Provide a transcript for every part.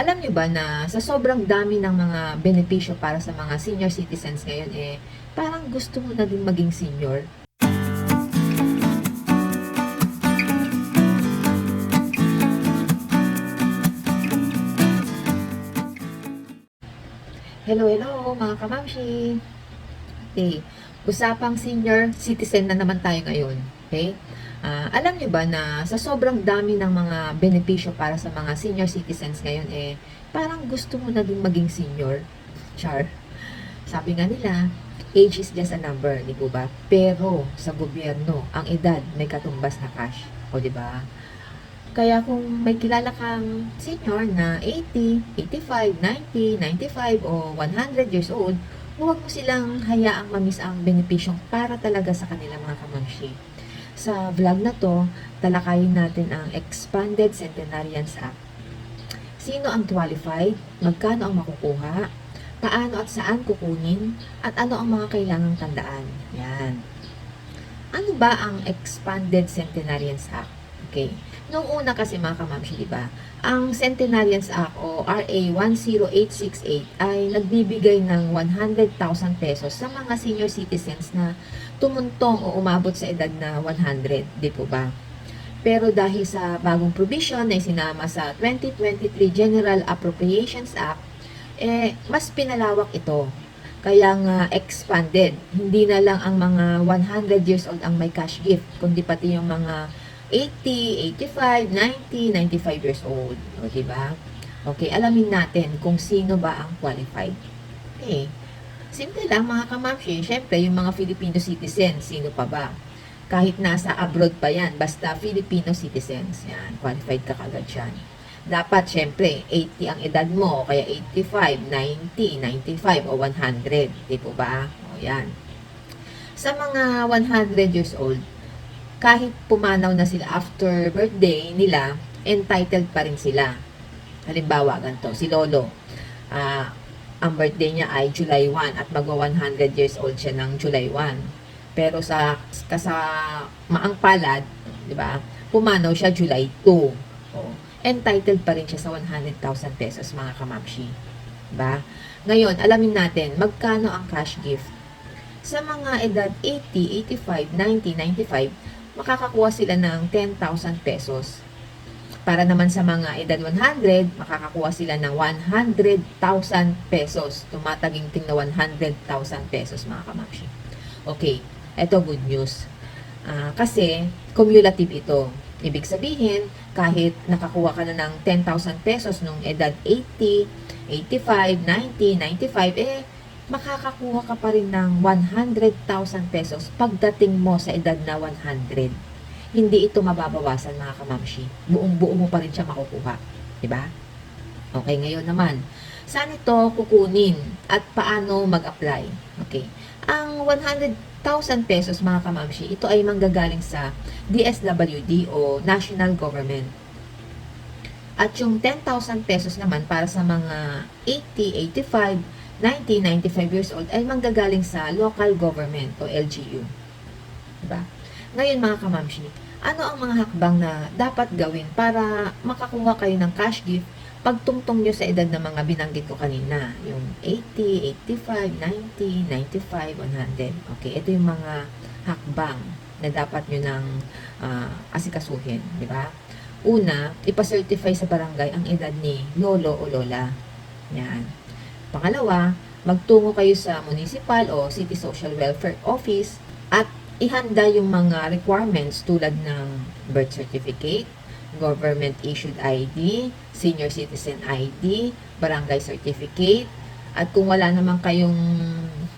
alam nyo ba na sa sobrang dami ng mga benepisyo para sa mga senior citizens ngayon eh, parang gusto mo na din maging senior? Hello, hello mga kamamshi! Okay, usapang senior citizen na naman tayo ngayon. Okay? Ah, alam niyo ba na sa sobrang dami ng mga benepisyo para sa mga senior citizens ngayon eh, parang gusto mo na din maging senior? Char. Sabi nga nila, age is just a number, di po ba? Pero sa gobyerno, ang edad may katumbas na cash. O di ba? Kaya kung may kilala kang senior na 80, 85, 90, 95 o 100 years old, huwag mo silang hayaang mamis ang benepisyong para talaga sa kanila mga kamamshi. Sa vlog na to, talakayin natin ang Expanded Centenarians Act. Sino ang qualified? Magkano ang makukuha? Paano at saan kukunin? At ano ang mga kailangang tandaan? Yan. Ano ba ang Expanded Centenarians Act? Okay. Noong una kasi mga kamamshi, di ba? Ang Centenarians Act o RA 10868 ay nagbibigay ng 100,000 pesos sa mga senior citizens na tumuntong o umabot sa edad na 100, di po ba? Pero dahil sa bagong provision na sinama sa 2023 General Appropriations Act, eh, mas pinalawak ito. Kaya nga expanded. Hindi na lang ang mga 100 years old ang may cash gift, kundi pati yung mga 80, 85, 90, 95 years old. O, diba? Okay, alamin natin kung sino ba ang qualified. Okay. Simple lang mga kamamshi. Siyempre, yung mga Filipino citizens, sino pa ba? Kahit nasa abroad pa yan, basta Filipino citizens. Yan, qualified ka kagad yan. Dapat, syempre, 80 ang edad mo, kaya 85, 90, 95, o 100. Di po ba? O, yan. Sa mga 100 years old, kahit pumanaw na sila after birthday nila, entitled pa rin sila. Halimbawa, ganito, si Lolo, ah, ang birthday niya ay July 1 at magwa 100 years old siya ng July 1. Pero sa kasa maang palad, 'di ba? Pumanaw siya July 2. Oh, entitled pa rin siya sa 100,000 pesos mga kamamshi. 'Di ba? Ngayon, alamin natin magkano ang cash gift. Sa mga edad 80, 85, 90, 95, makakakuha sila ng 10,000 pesos. Para naman sa mga edad 100, makakakuha sila ng 100,000 pesos. Tumataginting na 100,000 pesos mga kamamshi. Okay, eto good news. Ah, kasi cumulative ito. Ibig sabihin, kahit nakakuha ka na ng 10,000 pesos nung edad 80, 85, 90, 95, eh, makakakuha ka pa rin ng 100,000 pesos pagdating mo sa edad na 100. Hindi ito mababawasan mga kamamshi. Buong buo mo pa rin siya makukuha. Diba? Okay, ngayon naman. Saan ito kukunin at paano mag-apply? Okay. Ang 100,000 pesos mga kamamshi, ito ay manggagaling sa DSWD o National Government. At yung 10,000 pesos naman para sa mga 80, 85, 90, 95 years old ay manggagaling sa local government o LGU. Diba? Ngayon mga kamamshi, ano ang mga hakbang na dapat gawin para makakuha kayo ng cash gift pagtungtong nyo sa edad ng mga binanggit ko kanina? Yung 80, 85, 90, 95, 100. Okay, ito yung mga hakbang na dapat nyo nang ah, asikasuhin. Di ba? Una, ipacertify sa barangay ang edad ni lolo o lola. Yan. Pangalawa, magtungo kayo sa municipal o city social welfare office at ihanda yung mga requirements tulad ng birth certificate, government issued ID, senior citizen ID, barangay certificate, at kung wala naman kayong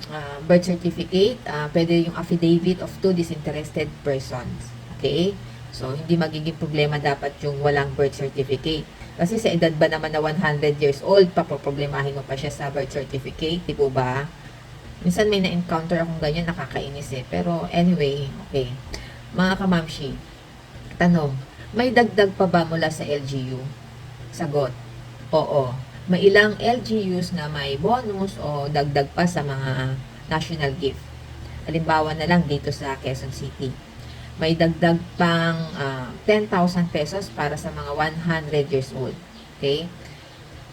ah, birth certificate, ah, pwede yung affidavit of two disinterested persons. Okay? So, hindi magiging problema dapat yung walang birth certificate. Kasi sa edad ba naman na 100 years old, papoproblemahin mo pa siya sa birth certificate, di po ba? Minsan may na-encounter akong ganyan, nakakainis eh. Pero anyway, okay. Mga kamamshi, tanong, may dagdag pa ba mula sa LGU? Sagot, oo. May ilang LGUs na may bonus o dagdag pa sa mga national gift. Halimbawa na lang dito sa Quezon City. May dagdag pang ah, 10,000 pesos para sa mga 100 years old. Okay?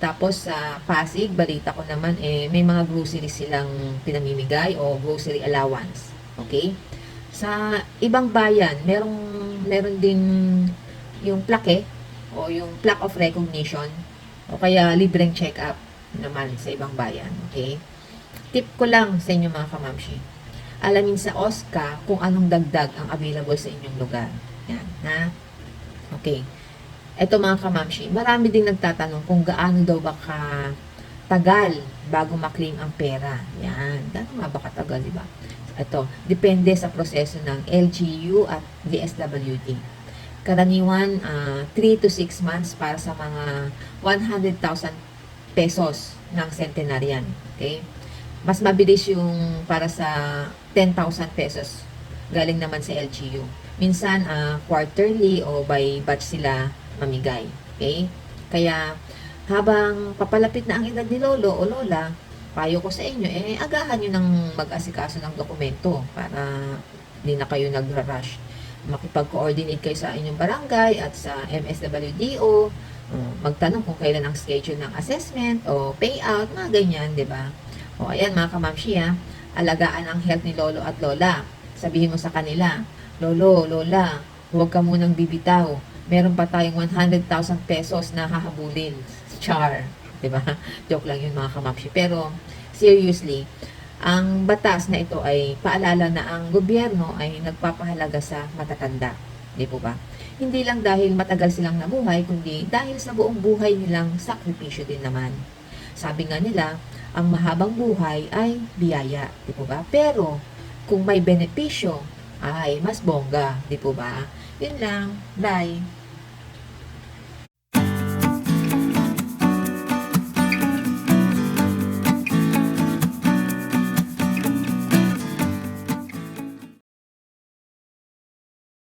Tapos sa Pasig, balita ko naman, eh, may mga grocery silang pinamimigay o grocery allowance. Okay? Sa ibang bayan, merong, meron din yung plaque o yung plaque of recognition o kaya libreng check-up naman sa ibang bayan. Okay? Tip ko lang sa inyo mga kamamshi. Alamin sa OSCA kung anong dagdag ang available sa inyong lugar. Yan, ha? Okay. Ito mga kamamshi, marami ding nagtatanong kung gaano daw ba ka tagal bago maklaim ang pera. Yan. Gaano nga ba katagal, di ba? Ito, depende sa proseso ng LGU at DSWD. Karaniwan, 3 to 6 months para sa mga 100,000 pesos ng centenarian. Okay? Mas mabilis yung para sa 10,000 pesos galing naman sa LGU. Minsan, ah, quarterly o by batch sila mamigay. Okay? Kaya, habang papalapit na ang edad ni Lolo o Lola, payo ko sa inyo, eh, agahan nyo ng mag-asikaso ng dokumento para hindi na kayo nagra-rush. Makipag-coordinate kayo sa inyong barangay at sa MSWDO, uh, magtanong kung kailan ang schedule ng assessment o payout, mga ganyan, di ba? O, ayan mga kamamshi, ha? alagaan ang health ni Lolo at Lola. Sabihin mo sa kanila, Lolo, Lola, huwag ka munang bibitaw. Meron pa tayong 100,000 pesos na hahabulin. Char. ba? Joke lang yun mga kamapshi. Pero, seriously, ang batas na ito ay paalala na ang gobyerno ay nagpapahalaga sa matatanda. Di po ba? Hindi lang dahil matagal silang nabuhay, kundi dahil sa buong buhay nilang sakripisyo din naman. Sabi nga nila, ang mahabang buhay ay biyaya, di po ba? Pero, kung may benepisyo, ay mas bongga, di po ba? Yun lang. Bye!